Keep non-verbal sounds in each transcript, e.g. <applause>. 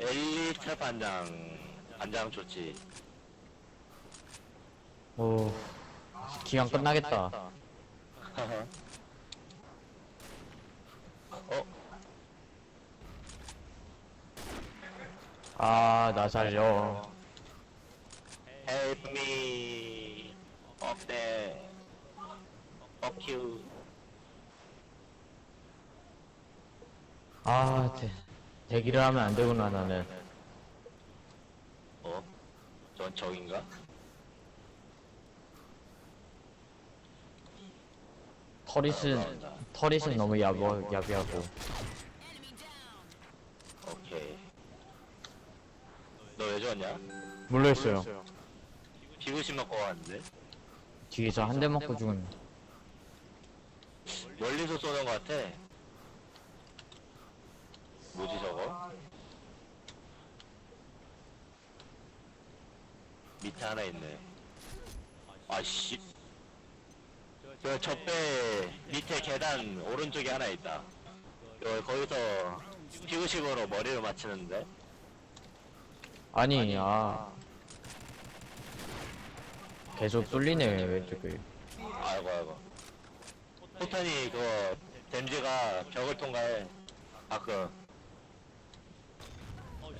엘리트 반장, 반장 좋지. 오, 기간 끝나겠다. <laughs> 어, 아, 나 살려. help me. up there. fuck you. 아, 대, 대기를 하면 안 되구나, 나는. 어? 전 적인가? 터릿은, 터릿은 너무 야비, 야비하고. 오케이. 너왜 좋았냐? 물려있어요. 피구심 먹고 왔는데? 뒤에서 한 대 맞고 죽은. 멀리서 쏘는 것 같아. 뭐지 저거? 밑에 하나 있네. 아씨. 저 적배 밑에 계단 오른쪽에 하나 있다. 여 거기서 피구식으로 머리를 맞추는데? 아니, 아. 계속 뚫리네, 왼쪽에. 아이고 아이고. 포탄이 그거 댐지가 벽을 통과해. 아그.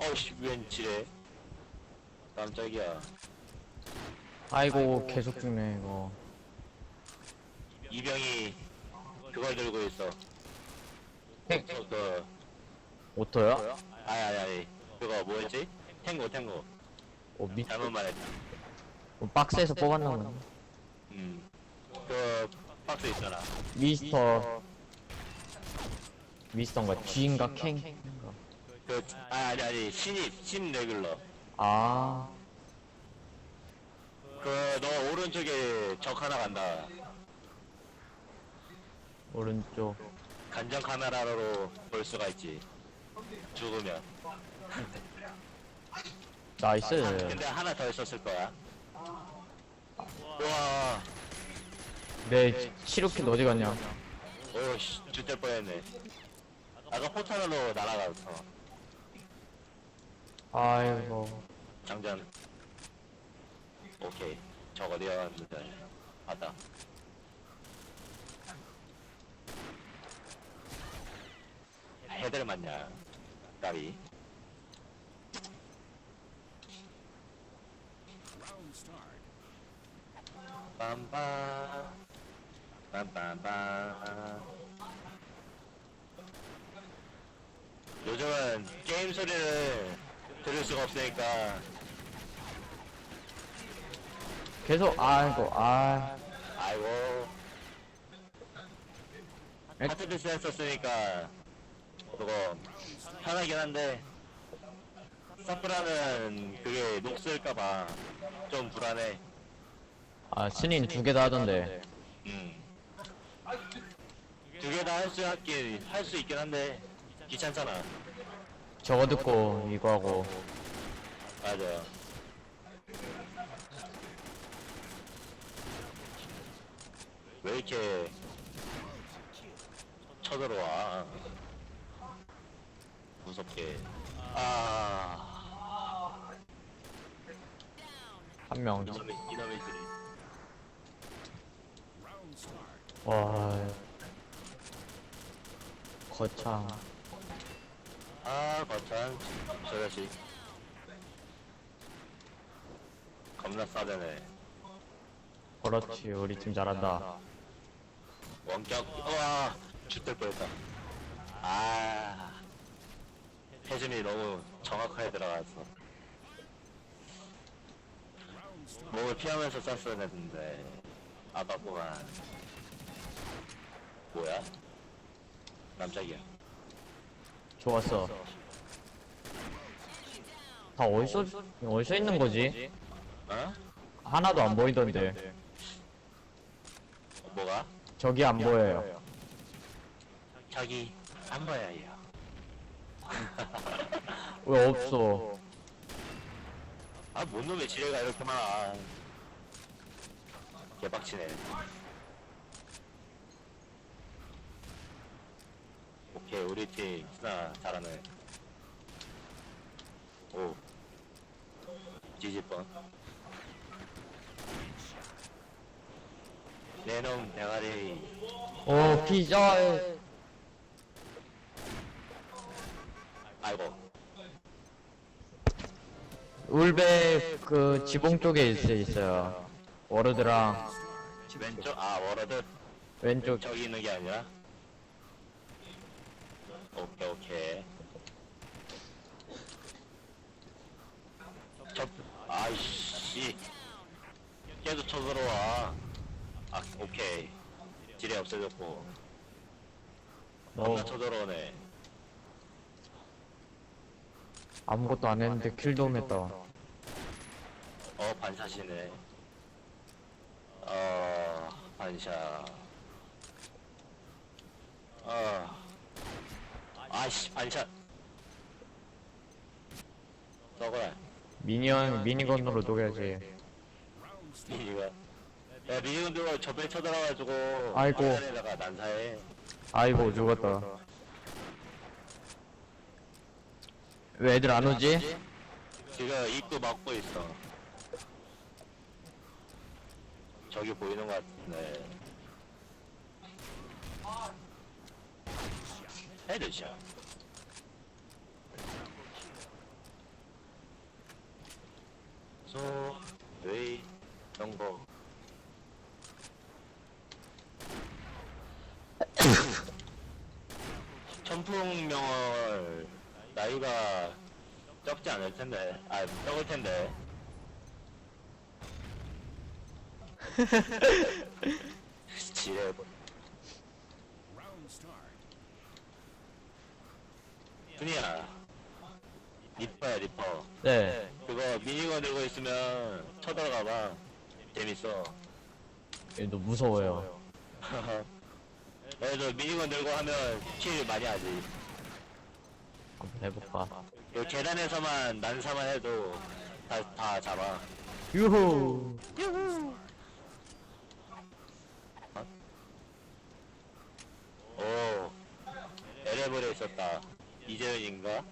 어이씨 웬 지뢰? 깜짝이야. 아이고, 계속 죽네, 이거. 이병이 그걸 들고 있어. 탱, 그, 그 오토야? 아니 아니 아니 그거 뭐였지? 탱고 탱고. 어, 미, 잘못 말했다. 어, 박스에서 뽑았나 보네. 음. 그 박스 있잖아. 미스터, 미스터인가, G인가, 캥? 그 아, 아니 아니 신입 신 레귤러. 아, 그 너 오른쪽에 적 하나 간다. 오른쪽. 간정 카메라로 볼 수가 있지. 죽으면. 나이스. 근데 하나 더 있었을 거야. 우와, 내 치료킷 어디 갔냐? 오씨, 죽될 뻔했네. 아까 포탄으로 날아갔어. 아이고. 장전. 오케이. 저 어디야 갔는데. 맞다. 헤드를 맞냐. 까비. 빰빰. 빰빰빰. 요즘은 게임 소리를 들을 수가 없으니까 계속, 아이고, 아. 아이고 에? 하트비스 했었으니까 그거 편하긴 한데 사프라는 그게 녹슬까봐 좀 불안해 아, 스닌 두개 다 하던데. 음두 개 다 할 수 있긴 할 수 있긴 한데 귀찮잖아 저거 듣고 이거 하고. 맞아 왜 이렇게 쳐들어와 무섭게 아 한 명. 이놈의 이놈의들이 와. 거창. 아 거참 저 자식 겁나 싸대네. 그렇지, 우리 팀 잘한다. 원격 우와 죽될 뻔했다. 아 해준이 너무 정확하게 들어갔어. 몸을 피하면서 쐈어야 했는데 아깝구만 뭐야? 깜짝이야 좋았어. 다 어디서, 어디서 있는 거지? 어? 하나도 안 보이던데. 뭐가? 저기 안 보여요. 저기 안 보여요 <laughs> 왜 없어? 아, 뭔 놈의 지뢰가 이렇게 많아. 개빡치네. 오케이 우리 팀 스나 잘하네. 오. 뒤질 뻔 내놈 대가리 오 피자 아이고. 울베 그 지붕 쪽에 있어 있어요. 워르드랑. 왼쪽 아 워러드. 왼쪽. 저기 있는 게 아니라 오케이 오케이. 저 아이씨. 계속 쳐들어와. 아 오케이. 지뢰 없어졌고. 너 겁나 쳐들어오네. 아무것도 안 했는데 킬도 했다. 어 반샷이네. 어 반샷. 어 아이씨 반샷. 썩어라 미니언 미니건으로 녹여야지. 미니가 야 미니건 들고 저배 쳐들어가지고 아이고. 화면에다가 난사해. 아이고 죽었다. 왜 애들 안 오지? 지금 입구 막고 있어. 저기 보이는 것 같은데 헤드샷 소, 웨이, 정보 <coughs> 천풍명을 나이가 적지 않을 텐데, 아, 적을 텐데. <laughs> 지뢰. 준이야. 리퍼야, 리퍼. 네 그거 미니건 들고 있으면 쳐들어가봐. 재밌어. 얘도 무서워요 그래도 미니건 들고 하면 킬 많이 하지. 한번 해볼까 요 계단에서만 난사만 해도 다, 다 잡아. 유후 오, 에레블에 있었다. 이재현인가?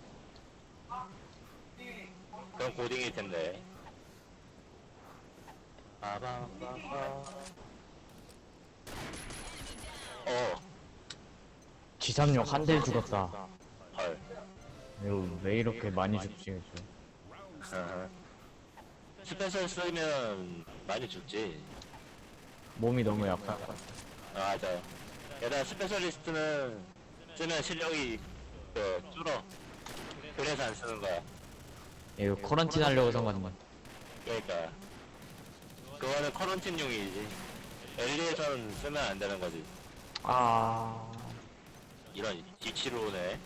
그럼 고딩일 텐데. 빠밤빠밤. 어, 지삼용 한대 죽었다 헐. 이거 왜 이렇게 많이 죽지 어허. 스페셜 쓰면 많이 죽지. 몸이 너무 약하 아, 맞아. 게다가 스페셜리스트는 쓰면 실력이 그 줄어. 그래서 안 쓰는 거야. 이거 코런틴 하려고 산 건데 그러니까 그거는 커런틴용이지. 엘리에선 쓰면 안 되는 거지. 아 이런 뒤치로 오네.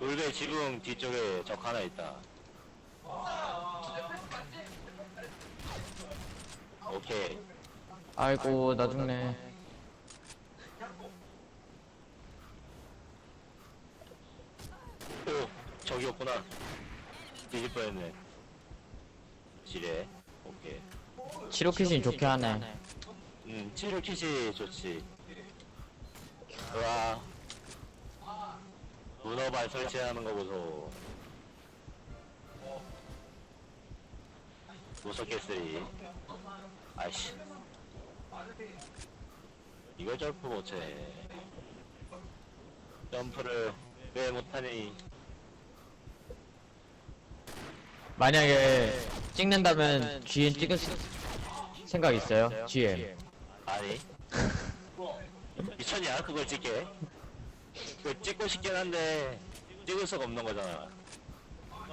울베 지붕 뒤쪽에 적 하나 있다. 오케이. 아이고 나 죽네 오, 저기였구나. 뒤질 뻔했네. 지뢰. 오케이. 치료킷이 좋게 하네 음, 치료 킷이 좋지. 와. 문어발 설치하는 거 보소. 무섭겠으리. 아이씨. 이걸 점프 못해. 점프를 왜 못하니? 만약에 찍는다면 GM 찍을 수- 생각 있어요? GM 아니. <laughs> 미쳤냐, 그걸 찍게? 그 찍고 싶긴 한데, 찍을 수가 없는 거잖아.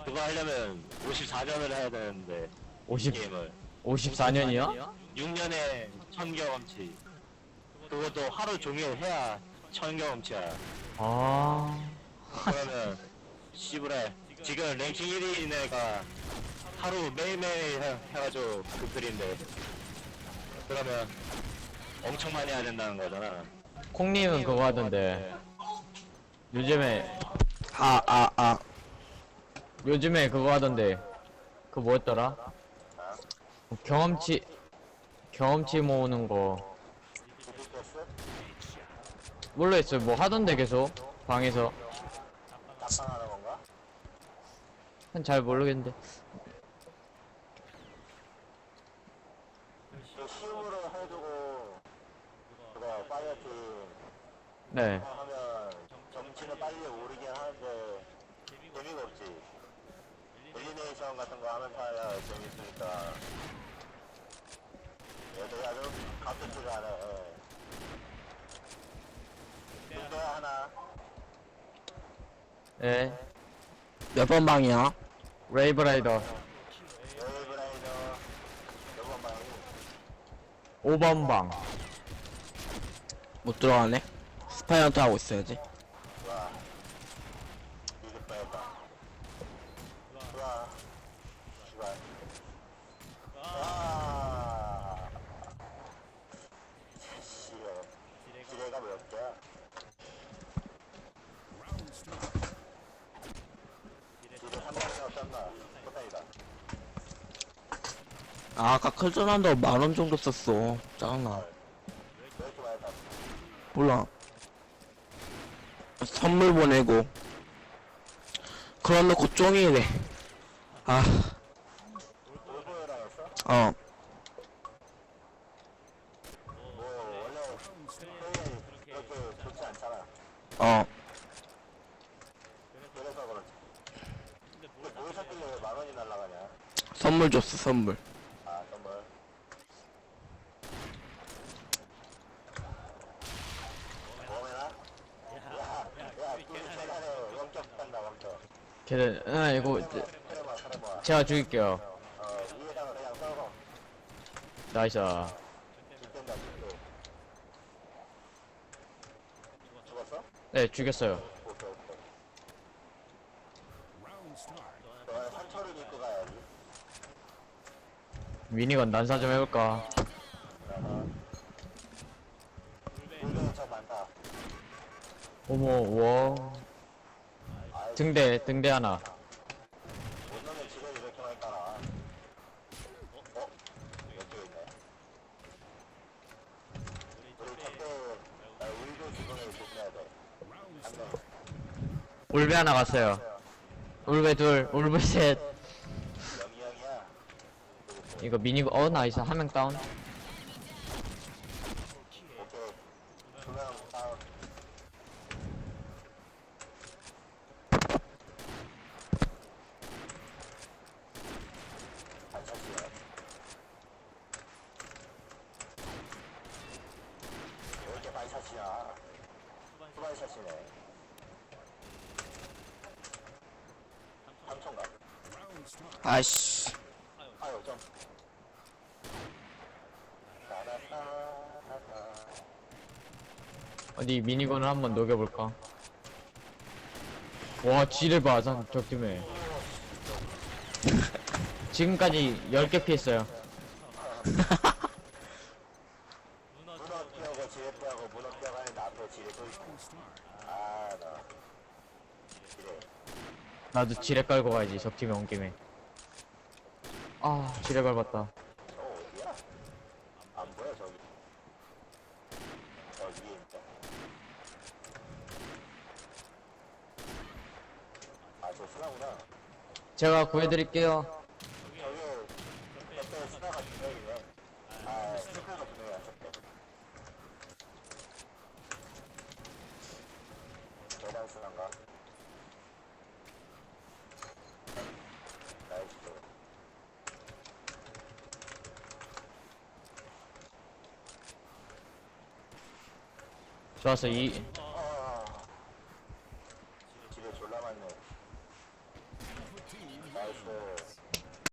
그거 하려면 54년을 해야 되는데, 50, 게임을. 54년이요? 6년에 1000 경험치. 그것도 하루 종일 해야 1000 경험치야. 아 그러면, 씨부래. 지금 랭킹 1위인 애가 하루 매일매일 해, 해가지고 그 글인데. 그러면 엄청 많이 해야 된다는 거잖아. 콩님은 그거 하던데 요즘에 아, 아, 아. 요즘에 그거 하던데 그 뭐였더라? 경험치 경험치 모으는 거 모르겠어요. 뭐 하던데 계속 방에서 잘 모르겠는데. 그 시음으로 해두고 그거 파이어팀 네. 하면 정치는 빨리 오르긴 하는데 재미가 없지. 엘리네이션 같은 거 하면서 해야 재밌으니까. 얘들이 아주 가끔씩 하네. 근데 하나 네. 몇 번 방이야? 레이브라이더 웨이브라이더 몇번 방이 5번 방. 못 들어가네. 스파이언트 하고 있어야지. 와 이길 뻔했다. 와 씨발. 아 씨발. 지뢰가 몇 개야? 지뢰 한 명이 어땠나? 포탄이다. 아, 아까 클전한다고 만원 정도 썼어. 짜증나. 몰라. 선물 보내고. 그런 놓고 쫑이래. 아, 올보여라 했어? 어. 뭐 원래 회의 그렇게 좋지 않잖아. 어. 그래서 그렇지. 근데 뭘 샀길래 왜 만 원이 날라가냐? 선물 줬어, 선물. 아, 선물. 뭐면아? 야, 야, 꿀 세간에 원격 간다, 원격. 걔는, 아, 이거, 사람 모아, 사람 모아. 제가 죽일게요. 어, 위에다가 그냥 썰어. 나이스. 죽된다, 죽도. 죽었어? 네, 죽였어요. 오케이, 오케이. 너 상처를 입고 가야지. 미니건 난사 좀 해볼까. 많다. 어머, 와. 등대, 등대 하나. 못 넣으면 지뢰 이렇게 많이 깔아. 어? 왼쪽에 있네. 우리 적대, 아, 우리도 주변에 조심해야 돼. 한 명. 울베 하나 갔어요. 울베 둘, 울베 셋. 이거 미니건, 어, 나이스. 한 명 다운. 아이씨. 아유, 좀. 따라따라따. 어디 미니건을 한번 녹여볼까? 와, 지를 봐, 저, 저 팀에. 지금까지 10개 피했어요. 문어 뛰어고 지뢰 뛰어고 문어 뛰어고 하는데 앞에 또 있고. 아, 나. 지뢰. 나도 지뢰 깔고 가야지, 적 팀에 온 김에. 아, 지뢰 밟았다. 저 어디야? 안 보여, 저기. 저 위에 있다. 아, 저 스나구나. 제가 구해드릴게요. 스나인가? 나이스. 좋았어, 이,